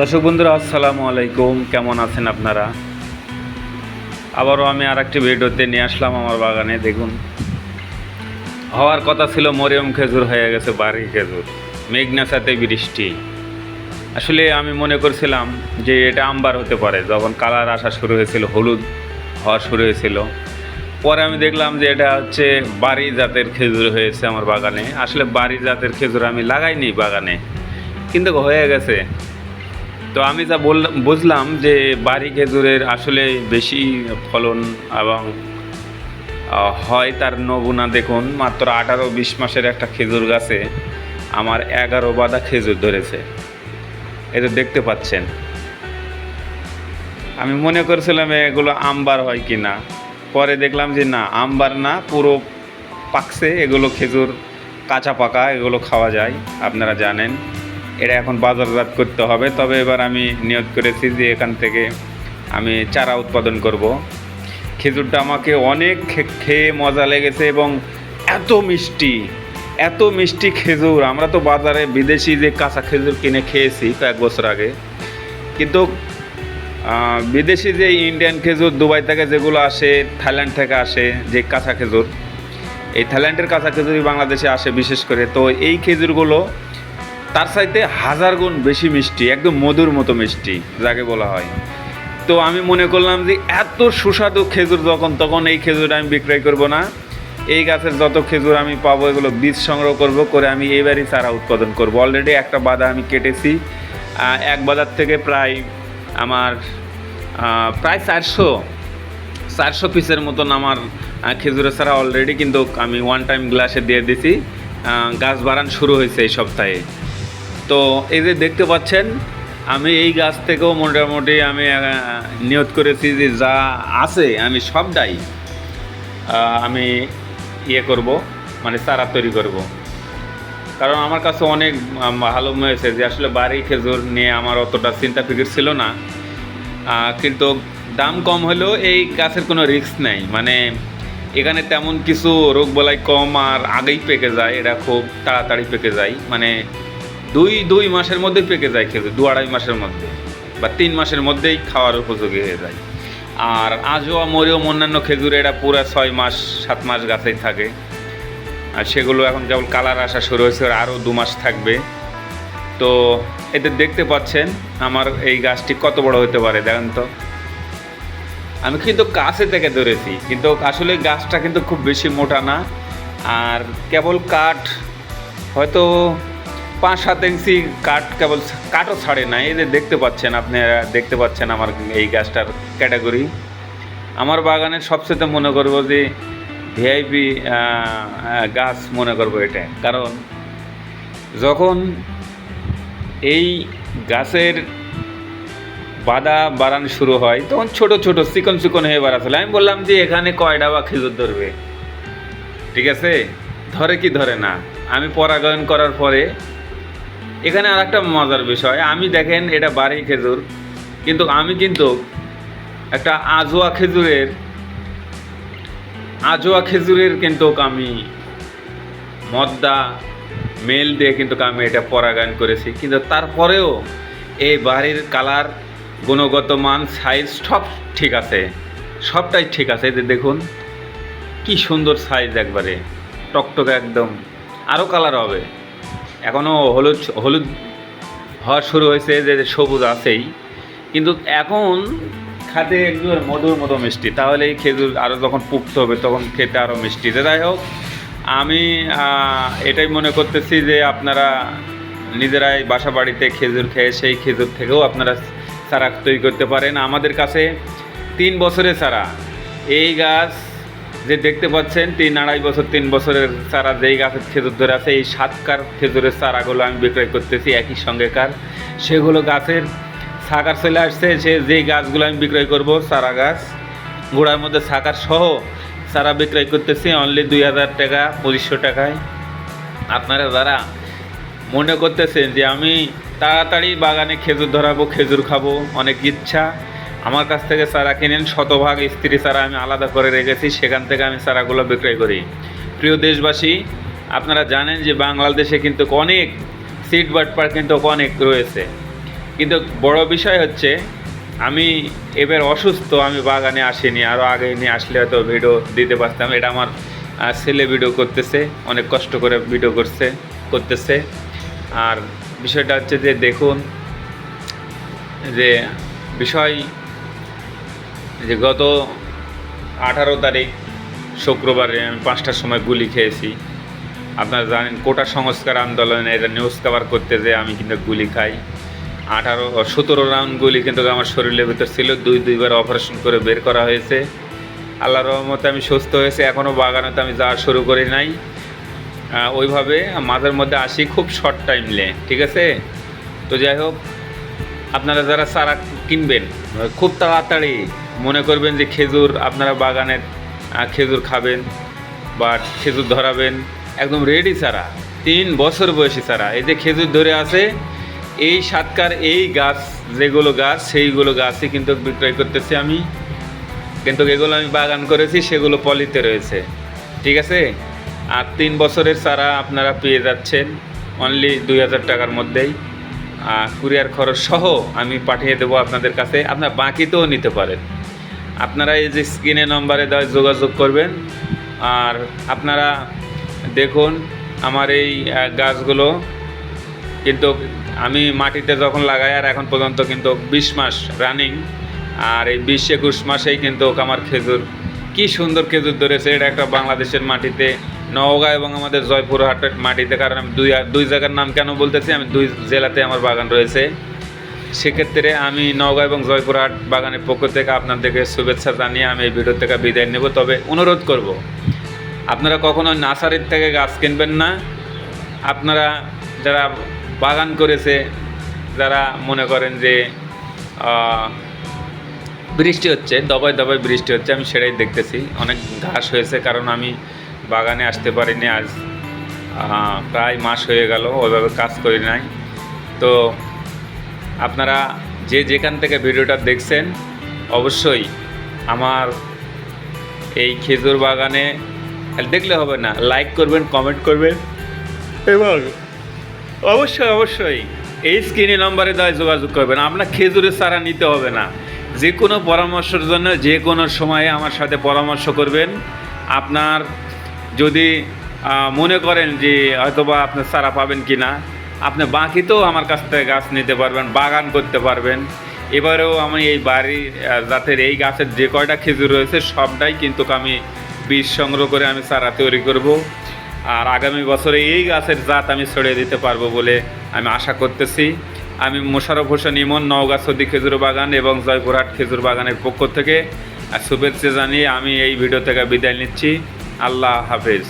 দর্শক বন্ধুরা, আসসালামু আলাইকুম। কেমন আছেন আপনারা? আবারও আমি আর একটি ভিডিওতে নিয়ে আসলাম আমার বাগানে, দেখুন। হওয়ার কথা ছিল, মরিয়ম খেজুর হয়ে গেছে, বাড়ি খেজুর। মেঘনা সাথে বৃষ্টি। আসলে আমি মনে করছিলাম যে এটা আম্বার হতে পারে, যখন কালার আসা শুরু হয়েছিল, হলুদ হওয়া শুরু হয়েছিল। পরে আমি দেখলাম যে এটা হচ্ছে বাড়ি জাতের খেজুর হয়েছে আমার বাগানে। আসলে বাড়ি জাতের খেজুর আমি লাগাইনি বাগানে, কিন্তু হয়ে গেছে। তো আমি যা বললাম বুঝলাম যে বাড়ি খেজুরের আসলে বেশি ফলন এবং হয় তার নমুনা দেখুন, মাত্র আঠারো বিশ মাসের একটা খেজুর গাছে আমার এগারো বাদা খেজুর ধরেছে। এটা দেখতে পাচ্ছেন। আমি মনে করছিলাম এগুলো আমবার হয় কি না। পরে দেখলাম যে না, আমবার না, পুরো পাকছে, এগুলো খেজুর কাঁচা পাকা, এগুলো খাওয়া যায়, আপনারা জানেন। এটা এখন বাজারজাত করতে হবে। তবে এবার আমি নিয়ত করেছি যে এখান থেকে আমি চারা উৎপাদন করব। খেজুরটা আমাকে অনেক খেয়ে মজা লেগেছে এবং এত মিষ্টি এত মিষ্টি খেজুর। আমরা তো বাজারে বিদেশি যে কাঁচা খেজুর কিনে খেয়েছি কয়েক বছর আগে। কিন্তু বিদেশি যে ইন্ডিয়ান খেজুর দুবাই থেকে যেগুলো আসে, থাইল্যান্ড থেকে আসে যে কাঁচা খেজুর, এই থাইল্যান্ডের কাঁচা খেজুরই বাংলাদেশে আসে বিশেষ করে। তো এই খেজুরগুলো তার চাইতে হাজার গুণ বেশি মিষ্টি, একদম মধুর মতো মিষ্টি, যাকে বলা হয়। তো আমি মনে করলাম যে এত সুস্বাদু খেজুর যখন, তখন এই খেজুর আমি বিক্রয় করব না। এই গাছের যত খেজুর আমি পাবো, এগুলো বীজ সংগ্রহ করব, করে আমি এবারই চারা উৎপাদন করব। অলরেডি একটা বাদা আমি কেটেছি। এক বাজার থেকে প্রায় আমার প্রায় চারশো চারশো পিসের মতন আমার খেজুরের চারা অলরেডি কিন্তু আমি ওয়ান টাইম গ্লাসে দিয়ে দিছি। গাছ বাড়ান শুরু হয়েছে এই সপ্তাহে। তো এই যে দেখতে পাচ্ছেন, আমি এই গাছ থেকেও মোটামুটি আমি নিয়ত করেছি যে যা আছে আমি সবটাই আমি ইয়ে করব মানে চারা তৈরি করব। কারণ আমার কাছে অনেক ভালো হয়েছে যে আসলে বাড়ি খেজুর নিয়ে আমার অতটা চিন্তা ফিকির ছিল না। কিন্তু দাম কম হলেও এই গাছের কোনো রিস্ক নেই। মানে এখানে তেমন কিছু রোগ বলাই কম আর আগেই পেকে যায়, এটা খুব তাড়াতাড়ি পেকে যায়। মানে দুই দুই মাসের মধ্যেই পেকে যায় খেজুর, দু আড়াই মাসের মধ্যে বা তিন মাসের মধ্যেই খাওয়ার উপযোগী হয়ে যায়। আর আজও মরিয়ম অন্যান্য খেজুর এটা পুরো ছয় মাস, সাত মাস গাছেই থাকে। আর সেগুলো এখন কেবল কালার আসা শুরু হয়েছে আরও দু মাস থাকবে। তো এতে দেখতে পাচ্ছেন আমার এই গাছটি কত বড় হতে পারে, দেখেন তো। আমি কিন্তু কাছে থেকে ধরেছি, কিন্তু আসলে গাছটা কিন্তু খুব বেশি মোটা না। আর কেবল কাঠ, হয়তো পাঁচ সাত ইঞ্চি কাঠ কেবল কাঠও ছাড়ে না, এই যে দেখতে পাচ্ছেন আপনারা, দেখতে পাচ্ছেন আমার এই গাছটার ক্যাটাগরি। আমার বাগানের সবচেয়ে মনে করব যে ভিআইপি গাছ মনে করব এটা। কারণ যখন এই গাছের বাদা বাড়ানো শুরু হয়, তখন ছোট ছোট, চিকন চিকন হয়ে বাড়াচ্ছিল আমি বললাম যে এখানে কয়টা বা খেজুর ধরবে। ঠিক আছে? ধরে কি ধরে না? আমি পরাগায়ন করার পরে এখানে আর একটা মজার বিষয়, আমি দেখেন এটা বাড়ি খেজুর, কিন্তু আমি কিন্তু একটা আজোয়া খেজুরের আজোয়া খেজুরের কিন্তু আমি মদ্দা, মেল দিয়ে কিন্তু আমি এটা পরাগায়ন করেছি। কিন্তু তারপরেও এই বাড়ির কালার, গুণগত মান সাইজ সব ঠিক আছে, সবটাই ঠিক আছে। যে দেখুন, কি সুন্দর সাইজ একবারে, টকটকে একদম আরও কালার হবে। এখনও হলুদ হলুদ হওয়া শুরু হয়েছে যে সবুজ আছেই। কিন্তু এখন খাতে একটু মধুর মতো মিষ্টি। তাহলে এই খেজুর আরও যখন পুক্ত হবে, তখন খেতে আরও মিষ্টি। যাই হোক, আমি এটাই মনে করতেছি যে, আপনারা নিজেরাই বাসা বাড়িতে খেজুর খেয়ে, সেই খেজুর থেকেও আপনারা চারা তৈরি করতে পারেন। আমাদের কাছে তিন বছরের চারা। এই গাছ যে দেখতে পাচ্ছেন, তিন আড়াই বছর, তিন বছরের চারা যেই গাছের খেজুর ধরে আছে, এই সাতকার খেজুরের চারাগুলো আমি বিক্রয় করতেছি, একই সঙ্গেকার সেগুলো গাছের সাকার চলে আসছে, সে যেই গাছগুলো আমি বিক্রয় করব, চারা গাছ, গোড়ার মধ্যে সাকার সহ চারা বিক্রয় করতেছি অনলি দুই হাজার টাকা, পঁচিশশো টাকায়। আপনারা যারা মনে করতেছেন যে আমি তাড়াতাড়ি বাগানে খেজুর ধরাবো, খেজুর খাব, অনেক ইচ্ছা আমার কাছ থেকে চারা কিনেন শতভাগ স্ত্রী চারা আমি আলাদা করে রেখেছি, সেখান থেকে আমি চারাগুলো বিক্রয় করি। প্রিয় দেশবাসী, আপনারা জানেন যে বাংলাদেশে কিন্তু অনেক সিট বাট বাটপার কিন্তু অনেক রয়েছে। কিন্তু বড় বিষয় হচ্ছে, আমি এবার অসুস্থ, আমি বাগানে আসিনি আরও আগে নিয়ে আসলে হয়তো ভিডিও দিতে পারতাম, এটা আমার ছেলে ভিডিও করতেছে, অনেক কষ্ট করে ভিডিও করছে, করতেছে। আর বিষয়টা হচ্ছে যে দেখুন, যে বিষয় যে গত আঠারো তারিখ শুক্রবারে আমি পাঁচটার সময় গুলি খেয়েছি। আপনারা জানেন কোটা সংস্কার আন্দোলনে এটা নিউজ কভার করতে যে আমি কিন্তু গুলি খাই। আঠারো সতেরো রাউন্ড গুলি কিন্তু আমার শরীরের ভিতর ছিল। দুই, দুইবার অপারেশন করে বের করা হয়েছে। আল্লাহ রহমতে আমি সুস্থ হয়েছে। এখনও বাগানেতে আমি যাওয়া শুরু করি নাই। ওইভাবে মাঝের মধ্যে আসি খুব শর্ট টাইমলে ঠিক আছে? তো যাই হোক, আপনারা যারা চারা কিনবেন, খুব তাড়াতাড়ি মনে করবেন যে খেজুর আপনারা বাগানের খেজুর খাবেন বা খেজুর ধরাবেন, একদম রেডি চারা, তিন বছর বয়সী চারা। এই যে খেজুর ধরে আছে, এই সাতকার এই গাছ, যেগুলো গাছ, সেইগুলো গাছই কিন্তু বিক্রয় করতেছি আমি। কিন্তু এগুলো আমি বাগান করেছি, সেগুলো পলিতে রয়েছে। ঠিক আছে? আর তিন বছরের চারা আপনারা পেয়ে যাচ্ছেন অনলি দুই হাজার টাকার মধ্যেই। কুরিয়ার খরচ সহ আমি পাঠিয়ে দেবো আপনাদের কাছে। আপনার বাকিতেও নিতে পারেন। আপনারা এই যে স্ক্রিনে নম্বরে দেওয়া যোগাযোগ করবেন। আর আপনারা দেখুন আমার এই গাছগুলো। কিন্তু আমি মাটিতে যখন লাগাই, আর এখন পর্যন্ত কিন্তু বিশ মাস রানিং আর এই বিশ একুশ মাসেই কিন্তু আমার খেজুর, কি সুন্দর খেজুর ধরেছে। এটা একটা বাংলাদেশের মাটিতে, নওগাঁ এবং আমাদের জয়পুরহাটের মাটিতে। কারণ আমি দুই দুই জায়গার নাম কেন বলতেছি? আমি দুই জেলাতে আমার বাগান রয়েছে। সেক্ষেত্রে আমি নওগাঁ এবং জয়পুরহাট বাগানের পক্ষ থেকে আপনাদেরকে শুভেচ্ছা জানিয়ে আমি এই ভিডিও থেকে বিদায় নেব। তবে অনুরোধ করব, আপনারা কখনো নার্সারির থেকে গাছ কিনবেন না। আপনারা যারা বাগান করেছে, যারা মনে করেন যে বৃষ্টি হচ্ছে, দবায় দবায় বৃষ্টি হচ্ছে, আমি সেটাই দেখতেছি। অনেক ঘাস হয়েছে, কারণ আমি বাগানে আসতে পারিনি আজ। প্রায় মাস হয়ে গেল ওইভাবে কাজ করি নাই। তো আপনারা যে যেখান থেকে ভিডিওটা দেখছেন, অবশ্যই আমার এই খেজুর বাগানে দেখলে হবে না লাইক করবেন কমেন্ট করবেন। এবং অবশ্যই অবশ্যই এই স্ক্রিনে নম্বরে দেওয়া যোগাযোগ করবেন। আপনার খেজুরের চারা নিতে হবে না। যে কোনো পরামর্শের জন্য, যে কোনো সময়ে আমার সাথে পরামর্শ করবেন। আপনার যদি মনে করেন যে হয়তোবা আপনার চারা পাবেন কি না আপনি বাকিতেও আমার কাছ থেকে গাছ নিতে পারবেন বাগান করতে পারবেন। এবারেও আমি এই আহ, জাতের এই গাছের যে কয়টা খেজুর রয়েছে সবটাই কিন্তু আমি বীজ সংগ্রহ করে আমি চারা তৈরি করব। আর আগামী বছরে এই গাছের জাত আমি ছড়িয়ে দিতে পারব বলে আমি আশা করতেছি। আমি মোশারফ হোসেন ইমন নওগাঁ সদি খেজুর বাগান এবং জয়পুরহাট খেজুর বাগানের পক্ষ থেকে শুভেচ্ছা জানিয়ে আমি এই ভিডিও থেকে বিদায় নিচ্ছি। আল্লাহ হাফেজ।